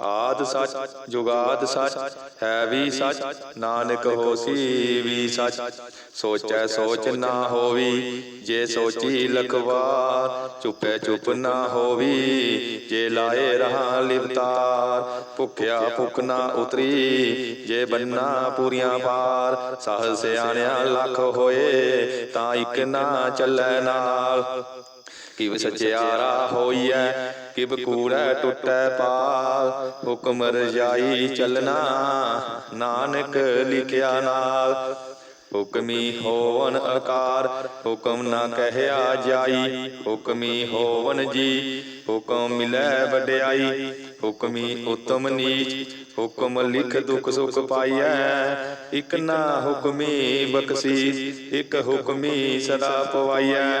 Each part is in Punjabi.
ਆਦ ਸੱਚ, ਜੁਗਾਦ ਸੱਚ, ਹੈ ਵੀ ਸੱਚ, ਨਾਨਕ ਹੋਸੀ ਵੀ ਸੱਚ। ਸੋਚੈ ਸੋਚ ਨਾ ਹੋਵੀ, ਜੇ ਸੋਚੀ ਲਖਵਾਰ, ਚੁੱਪੈ ਚੁੱਪ ਨਾ ਹੋਵੀ, ਜੇ ਲਾਏ ਰਹਾ ਲਿਵਤਾਰ, ਭੁਖਿਆ ਭੁਖ ਨਾ ਉਤਰੀ, ਜੇ ਬੰਨਾ ਪੂਰੀਆਂ ਪਾਰ, ਸਹਜ ਸਿਆਣਿਆ ਲੱਖ ਹੋਏ, ਤਾਂ ਇੱਕ ਨਾ ਚੱਲੈ ਨਾਲ। ਕਿਵ ਸਚਿਆਰਾ ਹੋਈਐ ਕਿਵ ਕੂੜੈ ਟੁੱਟੈ ਪਾਲ। ਹੁਕਮ ਰਜਾਈ ਚੱਲਣਾ ਨਾਨਕ ਲਿਖਿਆ ਨਾਲ। ਹੁਕਮੀ ਹੋਵਨ ਆਕਾਰ ਹੁਕਮ ਨਾ ਕਹਿਆ ਜਾਈ। ਹੁਕਮੀ ਹੋਵਨ ਜੀ ਹੁਕਮ ਮਿਲੈ ਵਡਿਆਈ। ਹੁਕਮੀ ਉਤਮ ਨੀਚ ਹੁਕਮ ਲਿਖ ਦੁਖ ਸੁਖ ਪਾਈਐ। ਇਕ ਨਾ ਹੁਕਮੀ ਬਖਸ਼ੀ ਇਕ ਹੁਕਮੀ ਸਦਾ ਪਵਾਈਐ।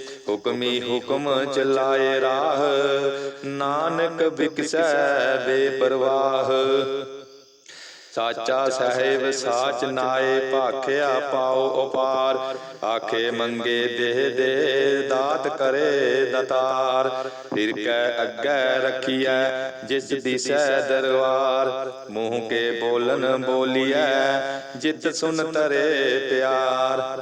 ਹੁਕਮੀ ਹੁਕਮ ਚਲਾਏ ਰਾਹ, ਨਾਨਕ ਵਿਕਸੈ ਬੇਪਰਵਾਹ। ਸਾਚਾ ਸਾਹਿਬ, ਸਾਚ ਨਾਏ, ਭਾਖਿਆ ਪਾਉ ਉਪਾਰ। ਆਖੇ ਮੰਗੇ ਦੇਹ ਦੇ, ਦਾਤ ਕਰੇ ਦਤਾਰ। ਫਿਰ ਕੈ ਅੱਗੇ ਰਖੀਐ, ਜਿਸ ਦਿਸੈ ਦਰਬਾਰ। ਮੂੰਹ ਕੇ ਬੋਲਨ ਬੋਲੀਐ, ਜਿਤ ਸੁਨ ਤਰੇ ਪਿਆਰ।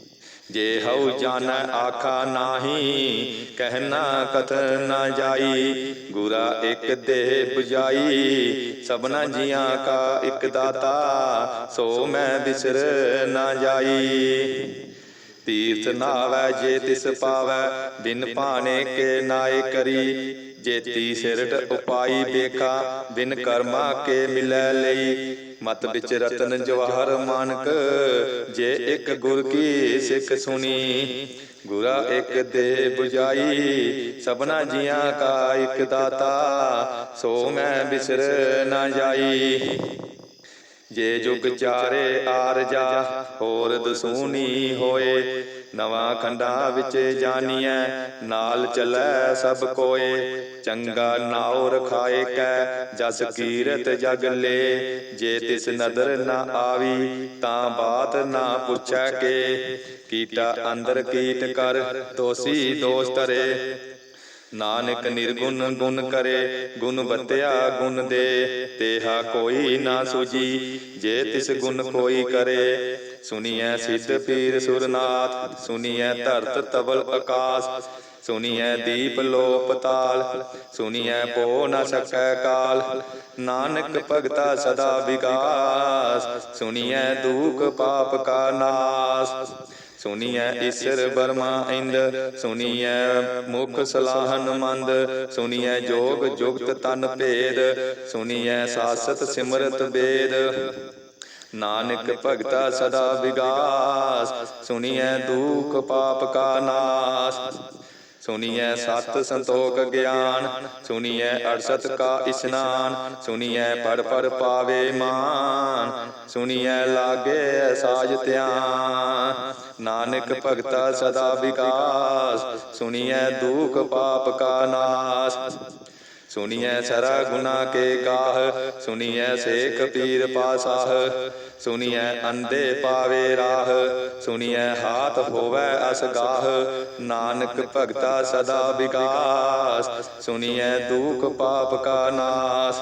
ਜੇ ਹਉ ਜਾਣੈ ਆਖਾ ਨਾਹੀ ਕਹਿਣਾ ਕਥ ਨਾ ਜਾਈ, ਗੁਰਾ ਇੱਕ ਦੇਹ 부ਜਾਈ ਸਭਨਾ ਜੀਆਂ ਕਾ ਇੱਕ ਦਾਤਾ, ਸੋ ਮੈਂ ਬਿਸਰ ਨਾ ਜਾਈ। ਤੀਰਥ ਨਾਵੈ ਜੇ ਤਿਸ ਪਾਵੈ, ਬਿਨ ਭਾਣੇ ਕੇ ਨਾਏ ਕਰੀ। ਜੇ ਜੇਤੀ ਸਿਰਟ ਉਪਾਈ ਬੇਖਾ ਬਿਨ ਕਰਮਾ ਕੇ ਮਿਲੈ ਲਈ। ਮਤ ਵਿੱਚ ਰਤਨ ਜਵਾਹਰ ਮਾਨਕ ਜੇ ਇੱਕ ਗੁਰ ਕੀ ਸਿੱਖ ਸੁਣੀ ਗੁਰਾ ਇੱਕ ਦੇ 부ਜਾਈ ਸਭਨਾ ਜੀਆਂ ਕਾ ਇੱਕ ਦਾਤਾ ਸੋ ਮੈਂ ਬਿਸਰ ਨਾ ਜਾਈ। ਜੇ ਜੁਗ ਚਾਰੇ ਆਰਜਾ ਹੋਰ ਦਸੂਨੀ ਹੋਏ। ਨਵਾਂ ਖੰਡਾ ਵਿੱਚ ਜਾਣੀਐ ਨਾਲ ਚੱਲੈ ਸਭ ਕੋਏ। ਚੰਗਾ ਨਾਉ ਰਖਾਏ ਕੈ, ਜਸ ਕੀਰਤ ਜਗ ਲੇ। ਜੇ ਤਿਸ ਨਦਰ ਨਾ ਆਵੀ, ਤਾਂ ਬਾਤ ਨਾ ਪੁੱਛੈ ਕੇ। ਕੀਟਾ ਅੰਦਰ ਕੀਟ ਕਰ ਦੋਸੀ ਦੋਸ ਤਰੇ ਨਾਨਕ ਨਿਰਗੁਣ ਗੁਣ ਕਰੇ, ਗੁਣ ਬਤਿਆ ਗੁਣ ਦੇ। ਤੇਹਾ ਕੋਈ ਨਾ ਸੁਜੀ ਜੇ ਤਿਸ ਗੁਣ ਕੋਈ ਕਰੇ ਸੁਨੀਐ ਸਿੱਧ ਪੀਰ ਸੁਰਨਾਥ, ਸੁਨੀਐ ਧਰਤ ਤਵਲ ਆਕਾਸ ਸੁਨੀਐ ਦੀਪ ਲੋਪ ਤਾਲ, ਸੁਨੀਐ ਪੋ ਨ ਸਕੈ ਕਾਲ। ਨਾਨਕ ਭਗਤਾ ਸਦਾ ਵਿਗਾਸ ਸੁਨੀਐ ਦੂਖ ਪਾਪ ਕਾ ਨਾਸ। ਸੁਨੀਐ ਈਸ਼ਰ ਬਰਮਾ ਇੰਦ, ਸੁਨੀਐ ਮੁਖ ਸਲਾਹਨ ਮੰਦ, ਸੁਨੀਐ ਜੋਗ ਜੁਗਤ ਤਨ ਭੇਦ, ਸੁਨੀਐ ਸਾਸਤ ਸਿਮਰਤ ਵੇਦ। ਨਾਨਕ ਭਗਤਾ ਸਦਾ ਵਿਗਾਸ ਸੁਨੀਐ ਦੁਖ ਪਾਪ ਕਾ ਨਾਸ। ਸੁਨੀਐ ਸਤ ਸੰਤੋਖ ਗਿਆਨ ਸੁਨੀਐ ਅਰਸਤ ਕਾ ਇਸਨਾਨ ਸੁਨੀਐ ਪਰ ਪੜ ਪਾਵੇ ਮਾਨ ਸੁਨੀਐ ਲਾਗੇ ਸਾਜ ਧਿਆਨ। ਨਾਨਕ ਭਗਤਾ ਸਦਾ ਵਿਕਾਸ ਸੁਨੀਐ ਦੁਖ ਪਾਪ ਕਾ ਨਾਸ। ਸੁਨੀਐ ਸਰਾ ਗੁਨਾ ਕੇ ਗਾਹ ਸੁਨੀਐ ਸੇਖ ਪੀਰ ਪਾਸਾਹ ਸੁਨੀਐ ਅੰਦੇ ਪਾਵੇ ਰਾਹ ਸੁਨੀਐ ਹਾਥ ਹੋਵੇ ਅਸਗਾਹ ਨਾਨਕ ਭਗਤਾ ਸਦਾ ਵਿਕਾਸ ਸੁਨੀਐ ਦੁਖ ਪਾਪ ਕਾ ਨਾਸ।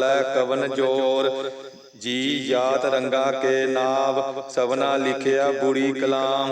ਕਵਨ ਜੋਰ। ਜੀ ਜਾਤ ਰੰਗਾ ਕੇ ਨਾਵ ਸਭਨਾ ਲਿਖਿਆ ਬੁਰੀ ਕਲਾਮ।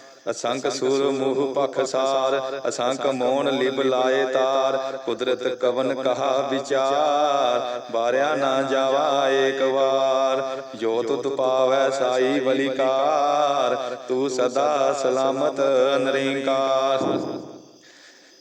ਅਸੰਖ ਸੁਰ ਮੂਹ ਪਖਸਾਰ ਅਸੰਖ ਮੋਨ ਲਿਬ ਲਾਏ ਤਾਰ ਕੁਦਰਤ ਕਵਨ ਕਹਾ ਵਿਚਾਰ ਬਾਰਿਆ ਨਾ ਜਾਵਾ ਏਕ ਵਾਰ। ਜੋ ਤੁਧ ਪਾਵੈ ਸਾਈ ਬਲਿਕਾਰ ਤੂੰ ਸਦਾ ਸਲਾਮਤ ਨਰਿੰਕਾਰ।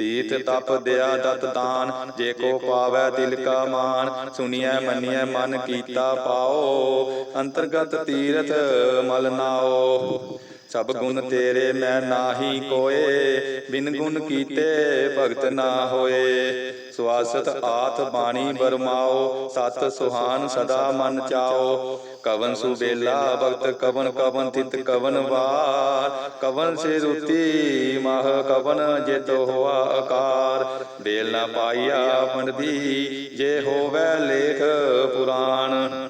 ਤੀਰਥ ਤਪ ਦਿਆ ਦਤ ਦਾਨ ਜੇ ਕੋ ਪਾਵੈ ਦਿਲ ਕਾ ਮਾਨ ਸੁਣੀਐ ਮੰਨੀਐ ਮਨ ਕੀਤਾ ਪਾਓ ਅੰਤਰਗਤ ਤੀਰਥ ਮਲ ਨਾਓ। ਸਭ ਗੁਣ ਤੇਰੇ ਮੈਂ ਨਾਹੀ ਕੋਏ ਬਿਨ ਗੁਣ ਕੀਤੇ ਭਗਤ ਨਾ ਹੋਏ। ਸਵਾਸਤ ਆਤ ਬਾਣੀ ਬਰਮਾਓ ਸਤ ਸੁਹਾਨ ਸਦਾ ਮਨ ਚਾਓ। ਕਵਨ ਸੁਬੇਲਾ ਭਗਤ, ਕਵਨ ਕਵਨ ਤਿਤ ਕਵਨ ਵਾਰ। ਕਵਨ ਸੇ ਰੁਤੀ ਮਹ ਕਵਨ ਜਿਤ ਹੋਆ ਆਕਾਰ ਬੇਲ ਨਾ ਪਾਈਆ ਪੰਡਦੀ ਜੇ ਹੋਵੇ ਲੇਖ ਪੁਰਾਣ।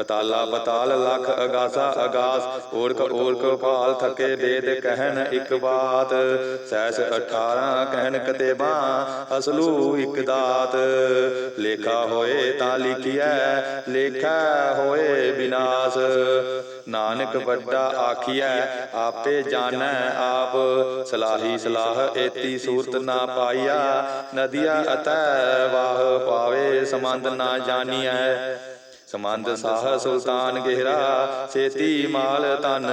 ਪਤਾਲਾ ਪਤਾਲ ਲਖ ਅਗਾਸਾ ਅਗਾਸ ਓੜਕ ਓੜਕ ਪਾਲ ਥਕੇ ਵੇਦ ਕਹਿਣ ਇੱਕ ਬਾਤ, ਸੈਸ 18 ਕਹਿਣ ਕਤੇਬਾ, ਅਸਲੂ ਇੱਕ ਦਾਤ। ਲੇਖਾ ਹੋਏ ਤਾਂ ਲਿਖਿਐ, ਲੇਖਾ ਹੋਏ ਵਿਨਾਸ਼ ਨਾਨਕ ਵੱਡਾ ਆਖੀਐ, ਆਪੇ ਜਾਣੈ ਆਪ। ਸਲਾਹੀ ਸਲਾਹ ਏਤੀ ਸੂਰਤ ਨਾ ਪਾਈਆ, ਨਦੀਆ ਅਤੈ ਵਾਹ ਪਾਵੇ ਸਮੰਦ ਨਾ ਜਾਣੀਐ। ਸਮੰਦ ਸਾਹ ਸੁਲਤਾਨ ਗਹਿਰਾ ਸੇਤੀ ਮਾਲ ਤਨ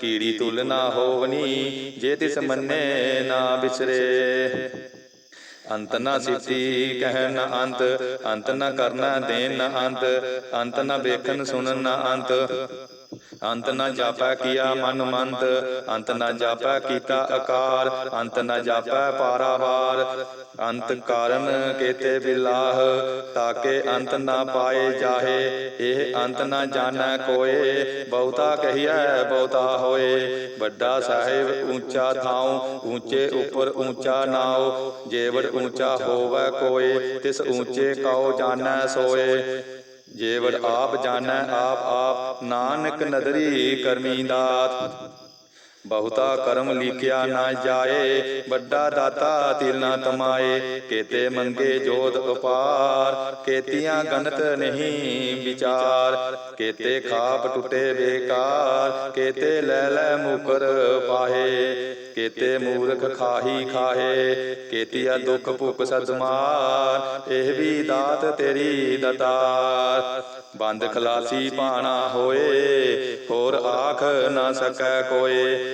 ਕੀੜੀ ਤੁਲ ਨਾ ਹੋਵਨੀ ਜੇ ਤਿਸ ਮੰਨੇ ਨਾ ਬਿਸਰੇ। ਅੰਤ ਨਾ ਸਿੱਤੀ ਕਹਿ ਨ ਅੰਤ ਅੰਤ ਨਾ ਕਰਨਾ ਦੇਨ ਨ ਅੰਤ ਅੰਤ ਨਾ ਵੇਖਣ ਸੁਣਨ ਨ ਅੰਤ। ਅੰਤ ਨਾ ਜਾਪੈ ਕੀਆ ਮਨ ਮੰਤ ਅੰਤ ਨਾ ਜਾਪੈ ਕੀਤਾ ਆਕਾਰ ਅੰਤ ਨਾ ਜਾਪੈ ਪਾਰਾਵਾਰ। ਅੰਤ ਕਾਰਨ ਕੇਤੇ ਬਿਲਾਹ ਤਾਕੇ ਅੰਤ ਨਾ ਪਾਏ ਜਾਹੇ। ਇਹ ਅੰਤ ਨਾ ਜਾਣੈ ਕੋਏ ਬਹੁਤਾ ਕਹੀਐ ਬਹੁਤਾ ਹੋਏ। ਵੱਡਾ ਸਾਹਿਬ ਉੱਚਾ ਥਾਉ ਉੱਚੇ ਉੱਪਰ ਉੱਚਾ ਨਾਉ। ਜੇਵੜ ਉੱਚਾ ਹੋਵੈ ਕੋਏ ਤਿਸ ਉੱਚੇ ਕਉ ਜਾਣੈ ਸੋਏ। ਜੇਵਰ ਆਪ ਜਾਣੈ ਆਪ ਆਪ ਨਾਨਕ ਨਦਰੀ ਕਰਮੀ ਦਾਤ। ਬਹੁਤਾ ਕਰਮ ਲਿਖਿਆ ਨਾ ਜਾਏ, ਵੱਡਾ ਦਾਤਾ ਤਿਲ ਨਾ ਤਮਾਏ। ਕੇਤੇ ਮੰਗੇ ਜੋਤ ਉਪਾਰ, ਕੇਤੀਆਂ ਗਨਤ ਨਹੀਂ ਵਿਚਾਰ। ਕੇਤੇ ਖਾਪ ਟੁੱਟੇ ਬੇਕਾਰ, ਕੇਤੇ ਲੈ ਲੈ ਮੁਕਰ ਪਾਹੇ। ਕੇਤੇ ਮੂਰਖ ਖਾਹੀ ਖਾਹੇ, ਕੇਤੀਆ ਦੁਖ ਭੁਖ ਸਦਮਾਰ ਇਹ ਵੀ ਦਾਤ ਤੇਰੀ ਦਤਾਰ। ਬੰਦ ਖਲਾਸੀ ਪਾਣਾ ਹੋਏ, ਹੋਰ ਆਖ ਨਾ ਸਕੈ ਕੋਏ।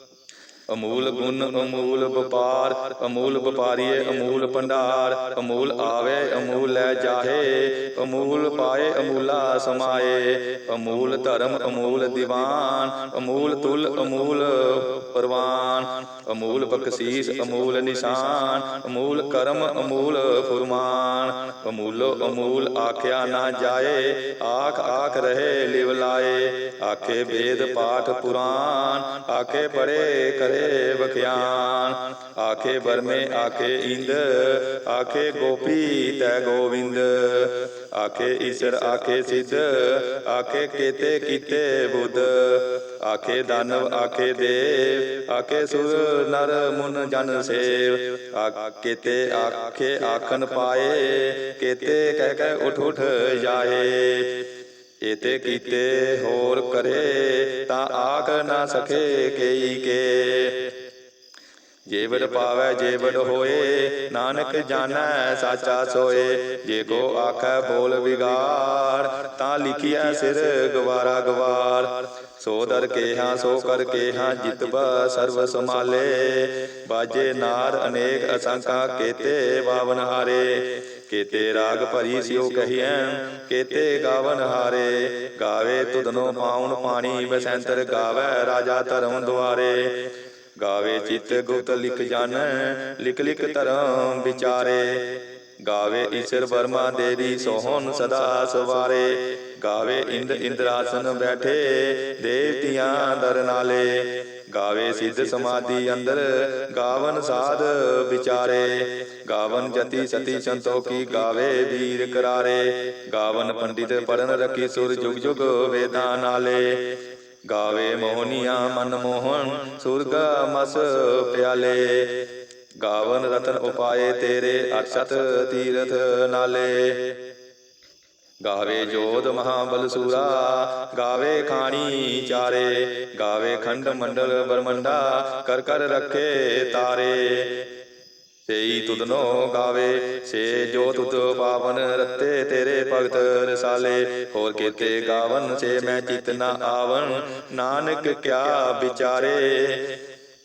ਅਮੂਲ ਗੁਣ, ਅਮੂਲ ਵਪਾਰ, ਅਮੂਲ ਵਪਾਰੀਏ, ਅਮੂਲ ਭੰਡਾਰ, ਅਮੂਲ ਆਵੇ, ਅਮੂਲ ਲੈ ਜਾਹੇ, ਅਮੂਲ ਪਾਏ, ਅਮੂਲਾ ਸਮਾਏ, ਅਮੂਲ ਧਰਮ, ਅਮੂਲ ਦੀਵਾਨ, ਅਮੂਲ ਤੁਲ, ਅਮੂਲ ਪਰਵਾਨ, ਅਮੂਲ ਬਖਸ਼ੀਸ, ਅਮੂਲ ਨਿਸ਼ਾਨ, ਅਮੂਲ ਕਰਮ, ਅਮੂਲ ਫੁਰਮਾਨ, ਅਮੂਲੋ ਅਮੂਲ ਆਖਿਆ ਨਾ ਜਾਏ, ਆਖ ਆਖ ਰਹੇ ਲਿਵ ਲਾਏ, ਆਖੇ ਵੇਦ ਪਾਠ ਪੁਰਾਨ, ਆਖੇ ਪੜੇ ਕਰੇ ਬਖਿਆਨ ਆਖੇ ਬਰਮੇ ਆਖੇ ਇੰਦ, ਆਖੇ ਗੋਪੀ ਤੈ ਗੋਵਿੰਦ। ਆਖੇ ਈਸ਼ਰ, ਆਖੇ ਸਿੱਧ, ਆਖੇ ਕੇਤੇ, ਕੀਤੇ ਬੁੱਧ। ਆਖੇ ਦਾਨਵ, ਆਖੇ ਦੇਵ, ਆਖੇ ਸੁਰ, ਨਰ, ਮੁਨ, ਜਨ, ਸੇਵ। ਆਕੇਤੇ ਆਖੇ ਆਖਨ ਪਾਏ, ਕੇਤੇ ਕਹਿ ਕਹਿ ਉਠ ਉਠ ਜਾਏ। ਏਤੇ ਕੀਤੇ ਹੋਰ ਕਰੇ ਤਾਂ ਆਖ ਨਾ ਸਕੇ ਕਈ ਕੇ। ਜੇਵੜ ਪਾਵੈ ਜੇਵੜ ਹੋਏ ਨਾਨਕ ਜਾਣੈ ਸਾਚਾ ਸੋਏ। ਜੇ ਕੋ ਆਖੈ ਬੋਲ ਵਿਗਾੜ ਤਾਂ ਲਿਖਿਆ ਸਿਰ ਗਵਾਰਾ ਗਵਾਰ। ਸੋ ਦਰ ਕੇ ਸੋ ਕਰ ਕੇ ਹਾਂ ਜਿਤਬ ਸਮਾਲੇ ਬਾਜੇ ਨਾਰ ਅਨੇਕ ਅਸੰਖਾ ਕੇਤੇ ਬਾਵਨ ਹਾਰੇ। ਕੇਤੇ ਰਾਗ ਭਰੀ ਸਿਓ ਕਹੀਐ, ਕੇਤੇ ਗਾਵਨ ਹਾਰੇ। ਗਾਵੇ ਤੁਧਨੋ ਪਾਉਣ ਪਾਣੀ, ਬਸੰਤਰ ਗਾਵੇ ਰਾਜਾ ਧਰਮ ਦੁਆਰੇ। ਗਾਵੇ ਚਿਤ ਗੁਪਤ ਲਿਖ ਜਾਣ, ਲਿਖ ਲਿਖ ਧਰਮ ਵਿਚਾਰੇ। ਗਾਵੇ ਈਸ਼ਰ ਵਰਮਾ ਦੇਵੀ ਸੋਹਣ ਸਦਾ ਸਵਾਰੇ। ਗਾਵੇ ਇੰਦ ਇੰਦਰਾਸਨ ਬੈਠੇ ਦੇਵਤੀਆਂ ਦਰ ਨਾਲੇ। ਗਾਵੇ ਸਿੱਧ ਸਮਾਧੀ ਅੰਦਰ ਗਾਵਨ ਸਾਧ ਵਿਚਾਰੇ। ਗਾਵਨ ਜਤੀ ਸਤੀ ਸੰਤੋਖੀ ਗਾਵੇ ਵੀਰ ਕਰਾਰੇ। ਗਾਵਨ ਪੰਡਿਤ ਪੜਨ ਰਖੀ ਸੁਰ ਜੁਗ ਜੁਗ ਵੇਦਾਂ ਨਾਲੇ। ਗਾਵੇ ਮੋਹਨੀਆਂ ਮਨ ਮੋਹਨ ਸੁਰਗ ਮਸ ਪਿਆਲੇ। ਗਾਵਨ ਰਤਨ ਉਪਾਏ ਤੇਰੇ ਅਰਸ਼ਤ ਤੀਰਥ ਨਾਲੇ। ਗਾਵੇ ਜੋਧ ਮਹਾਬਲ ਸੂਰਾ, ਗਾਵੇ ਖਾਣੀ ਚਾਰੇ। ਗਾਵੇ ਖੰਡ ਮੰਡਲ ਬਰਮੰਡਾ ਕਰ ਕਰ ਰੱਖੇ ਤਾਰੇ। ਸੇਈ ਤੁਧਨੋ ਗਾਵੇ ਸੇ ਜੋ ਤੁਧ ਪਾਵਨ ਰਤੇ ਤੇਰੇ ਭਗਤ ਰਸਾਲੇ। ਹੋਰ ਕੀਤੇ ਗਾਵਨ ਸੇ ਮੈਂ ਚਿਤ ਨਾ ਆਵਨ ਨਾਨਕ ਕਿਆ ਵਿਚਾਰੇ।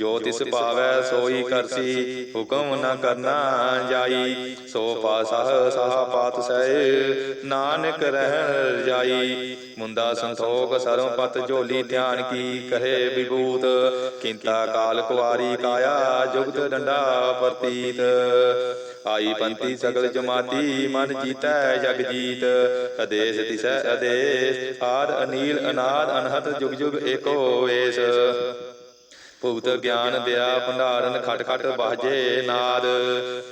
ਜੋ ਤਿਸ ਭਾਵੈ ਸੋਈ ਕਰਸੀ ਹੁਕਮ ਨਾ ਕਰਨਾ ਜਾਈ। ਸੋ ਪਾਸਹ ਸਾਹ ਪਾਤ ਸਹਿ ਨਾਨਕ ਰਹਿ ਜਾਈ। ਮੁੰਦਾ ਸੰਤੋਖ ਸਰਮ ਪਤ ਝੋਲੀ ਧਿਆਨ ਕੀ ਕਹੇ ਵਿਭੂਤ। ਕਿੰਤਾ ਕਾਲ ਕੁਵਾਰੀ ਕਾਇਆ ਜੁਗਤ ਡੰਡਾ ਪ੍ਰਤੀਤ। ਆਈ ਪੰਤੀ ਸਗਲ ਜਮਾਤੀ ਮਨ ਜੀਤੈ ਜਗ ਜੀਤ। ਅਦੇਸ ਤਿਸੈ ਅਦੇਸ ਆਦ ਅਨੀਲ ਅਨਾਦ ਅਨਹਤ ਜੁਗ ਜੁਗ ਏਕੋ ਵੇਸ ਭੁਗਤ ਗਿਆਨ ਦਿਆ ਭੰਡਾਰਨ ਖਟ ਖਟ ਬਾਜੇ ਨਾਦ।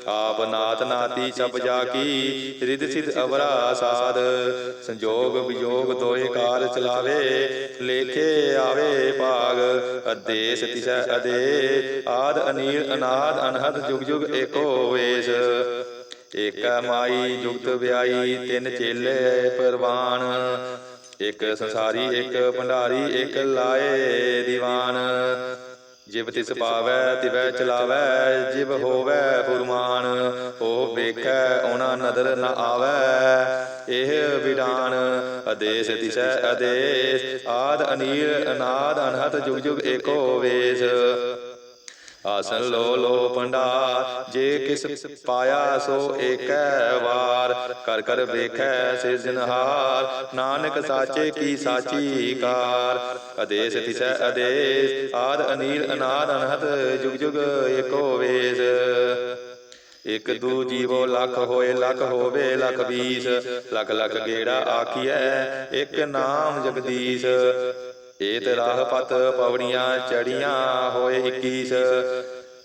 ਆਪ ਨਾਤ ਨਾਤੀ ਸਭ ਜਾ ਕੀ ਰਿਦ ਸਿਧ ਅਵਰਾ ਸਾਧ। ਸੰਜੋਗ ਵਿਜੋਗ ਦੋਏ ਕਾਰ ਚਲਾਵੇ ਲੇਖੇ ਆਵੇ ਭਾਗ। ਅਦੇਸ ਤਿਸੈ ਅਦੇ ਆਦ ਅਨੀਲ ਅਨਾਦ ਅਨਹਦ ਜੁਗ ਜੁਗ ਏਕੋ ਵੇਸ। ਏਕਾ ਮਾਈ ਜੁਗਤ ਵਿਆਈ ਤਿੰਨ ਚੇਲੇ ਪਰਵਾਨ। ਇੱਕ ਸੰਸਾਰੀ ਇੱਕ ਭੰਡਾਰੀ ਇੱਕ ਲਾਏ ਦੀਵਾਨ। ਜਿਵ ਤਿਸ ਪਾਵੈ, ਤਿਵੈ ਚਲਾਵੈ, ਜਿਵ ਹੋਵੈ ਫੁਰਮਾਨ, ਉਹ ਵੇਖੈ ਓਨਾ ਨਦਰ ਨ ਆਵੈ। ਇਹ ਵਿਡਾਨ ਅਦੇਸ ਤਿਸੈ ਅਦੇਸ ਆਦ ਅਨੀਲ, ਅਨਾਦ ਅਨਹਤ ਜੁਗ ਜੁਗ ਏਕੋ ਵੇਸ। ਆਸਨ ਲੋ ਲੋ ਭੰਡਾਰ ਜੇ ਕਿਸ ਪਾਇਆ ਸੋ ਏਕੈ ਵਾਰ। ਕਰ ਕਰ ਵੇਖੈ ਸਿਰਜਨਹਾਰ ਨਾਨਕ ਸਾਚੇ ਕੀ ਸਾਚੀ ਕਾਰ। ਅਦੇਸ ਤਿਸੈ ਅਦੇਸ ਆਦ ਅਨੀਲ ਅਨਾਦ ਅਨਹਤ ਜੁਗ ਜੁਗ ਏਕੋ ਵੇਸ ਇਕ ਦੂ ਜੀਵੋ ਲੱਖ ਹੋਏ, ਲੱਖ ਹੋਵੇ, ਲੱਖ ਵੀਸ ਲੱਖ ਲੱਖ ਗੇੜਾ ਆਖੀਐ, ਇਕ ਨਾਮ ਜਗਦੀਸ਼। ਏਤ ਰਾਹ ਪਤ ਪਵੜੀਆਂ ਚੜੀਆਂ ਹੋਏ 21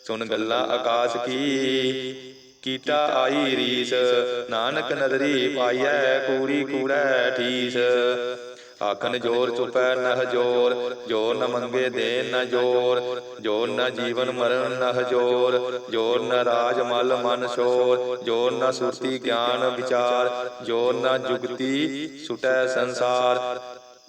ਸੁਣ ਗੱਲਾਂ ਆਕਾਸ਼ ਕੀ। ਕੀਟਾ ਆਈ ਰੀਸ। ਨਾਨਕ ਨਦਰੀ ਪਾਈਐ ਕੂੜੀ ਕੂੜੈ ਠੀਸ। ਆਖਨ ਜੋਰ ਚੁਪੈ ਨਹ ਜੋਰ। ਜੋਰ। ਨ ਮੰਗੇ ਦੇ ਨ ਜੋਰ। ਜੋਰ। ਨ ਜੀਵਨ ਮਰਨ ਨਹ ਜੋਰ। ਜੋਰ। ਨ ਰਾਜ ਮਲ ਮਨ ਸ਼ੋਰ। ਜੋਰ ਨ ਸੁਰਤੀ ਗਿਆਨ ਵਿਚਾਰ। ਜੋਰ ਨ ਜੁਗਤੀ ਸੁਟੈ ਸੰਸਾਰ।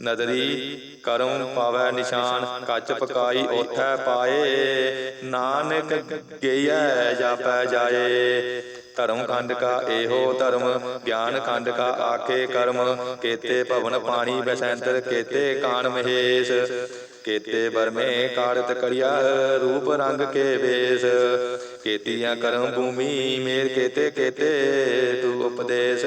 ਨਦਰੀ ਕਰਮ ਪਾਵੈ ਨਿਸ਼ਾਨ, ਕੱਚ ਪਕਾਈ ਓਥੈ ਪਾਏ। ਨਾਨਕ ਗਈਐ ਜਾਪੈ ਜਾਏ। ਧਰਮ ਖੰਡ ਕਾ ਇਹੋ ਧਰਮ, ਗਿਆਨ ਖੰਡ ਕਾ ਆਖੇ ਕਰਮ। ਕੇਤੇ ਭਵਨ ਪਾਣੀ ਬਸੰਤਰ, ਕੇਤੇ ਕਾਨ ਮਹੇਸ਼। ਕੇਤੇ ਬਰਮੇ ਕਾਰਤ ਕਰਿਆ, ਰੂਪ ਰੰਗ ਕੇ ਵੇਸ। ਕੇਤੀਆਂ ਕਰਮ ਭੂਮੀ ਮੇਰ ਕੇਤੇ ਕੇਤੇ ਤੂ ਉਪਦੇਸ਼।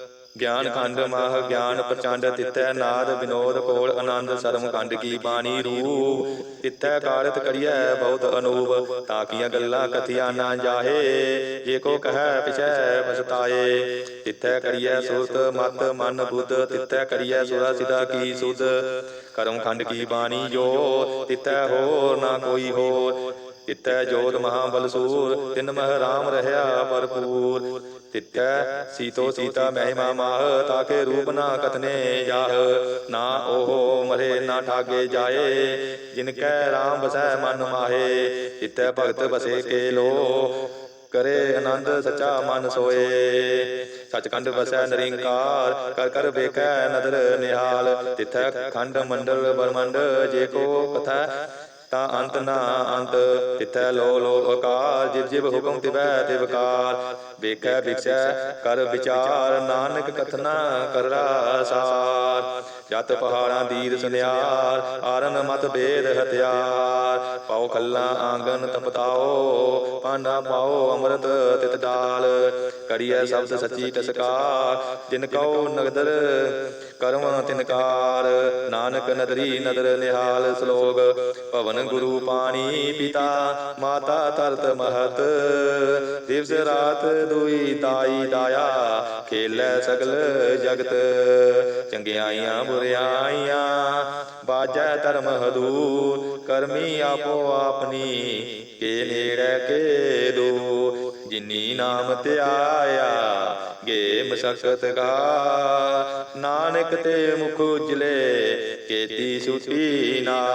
ਗਿਆਨ ਖੰਡ ਮਹ ਗਿਆਨ ਪ੍ਰਚੰਡ ਤਿੱਤੈ ਨਾਦ ਵਿਨੋਦ ਕੋਲ ਆਨੰਦ ਸਰਮ ਖੰਡ ਕੀ ਬਾਣੀ ਰੂਪ। ਤਿੱਤੈ ਕਾਰਤ ਕਰੀਐ ਬਹੁਤ ਅਨੂਪ। ਤਾਕੀਆਂ ਗੱਲਾਂ ਕਥਿਆ ਨਾ ਜਾਹੇ। ਜੇ ਕੋ ਕਹੈ ਪਿਛੈ ਪਛਤਾਏ ਤਿੱਤੈ ਕਰੀਐ ਸੁਰਤ ਮਤ ਮਨ ਬੁੱਧ। ਤਿੱਤੈ ਕਰੀਐ ਸੁਰਾ ਸਿਦਾ ਕੀ ਸੁਧ। ਕਰਮ ਖੰਡ ਕੀ ਬਾਣੀ ਜੋ ਤਿੱਤੈ ਹੋਰ ਨਾ ਕੋਈ ਹੋਰ। ਤਿੱਤੈ ਜੋਤ ਮਹਾਬਲ ਸੂਰ। ਤਿਨ ਮਹ ਰਾਮ ਰਹਿਆ ਭਰਪੂਰ। ਤਿਤੈ, ਸੀਤੋ ਸੀਤਾ ਮਹਿਮਾ ਮਾਹ, ਤਾਕੇ ਰੂਪ ਨਾ ਕਤਨੇ ਜਾਹ। ਨਾ ਉਹ ਮਰੇ, ਨਾ ਠਾਗੇ ਜਾਏ, ਜਿਨ ਕੈ ਰਾਮ ਬਸੈ ਮਨ ਮਾਹੇ। ਤਿੱਤੈ ਭਗਤ ਬਸੇ ਕੇ ਲੋ, ਕਰੇ ਆਨੰਦ ਸਚਾ ਮਨ ਸੋਏ। ਸਚਖੰਡ ਵਸੈ ਨਰਿੰਕਾਰ, ਕਰ ਕਰ ਵੇਖੈ ਨਦਰ ਨਿਹਾਲ। ਤਿਥੈ ਖੰਡ ਮੰਡਲ ਬਰਮੰਡ ਜੇ ਕੋ ਕਥਾ ਤਾਂ ਅੰਤ ਨਾ ਅੰਤ, ਤਿਥੈ ਲੋ ਲੋ ਅਕਾਰ ਜਿਵ ਜਿਵ ਹੁਕਮ ਤਿਵੈ ਤਿਵਕਾਰ ਵੇਖੈ, ਵਿਖਸੈ, ਕਰ ਵਿਚਾਰ, ਨਾਨਕ ਕਥਨਾ ਕਰਾ ਸਾਰ। ਜਤ ਪਹਾੜਾਂ ਦੀਦ ਸੁਨਿਆਰ, ਆਰਨ ਮਤ ਬੇਦ ਹਥਿਆਰ। ਪਾਉ ਖੱਲਾ ਆਂਗਨ ਤਪਤਾਓ ਪਾਂਡਾ ਪਾਓ ਅੰਮ੍ਰਿਤ ਤਿਤ ਡਾਲ ਕਰੀਐ ਸ਼ਬਦ ਸੱਚੀ ਟਸਕਾਰ, ਜਿਨ ਕਉ ਨਗਦਰ ਕਰਮ ਤਿਨਕਾਰ ਨਾਨਕ ਨਦਰੀ ਨਦਰ ਨਿਹਾਲ ਸ਼ਲੋਕ ਭਵਨ ਗੁਰੂ ਪਾਣੀ ਪਿਤਾ, ਮਾਤਾ ਤਰਤ ਮਹਤ। ਦਿਵਸ ਰਾਤ ਦੁਈ ਦਾਈ ਦਾਇਆ ਖੇਲੇ ਸਗਲ ਜਗਤ। ਚੰਗਿਆਈਆਂ ਬੁਰਿਆਈਆਂ ਬਾਜੈ ਧਰਮ ਹਦੂ ਕਰਮੀ ਆਪੋ ਆਪਣੀ, ਕੇ ਨੇੜੇ ਕੇ ਦੂਰ। ਜਿਨੀ ਨਾਮ ਧਿਆਇਆ, ਗੇ ਮਸਕਤ ਕਾ। ਨਾਨਕ ਤੇ ਮੁਖ ਉਜਲੇ, ਕੇਤੀ ਸੁਟੀ ਨਾ।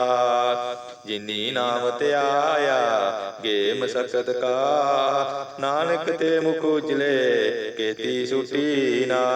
ਜਿਨੀ ਨਾਮ ਧਿਆਇਆ, ਗੇ ਮਸਕਤ ਕਾ। ਨਾਨਕ ਤੇ ਮੁਖ ਉਜਲੇ, ਕੇਤੀ ਸੁਟੀ ਨਾ।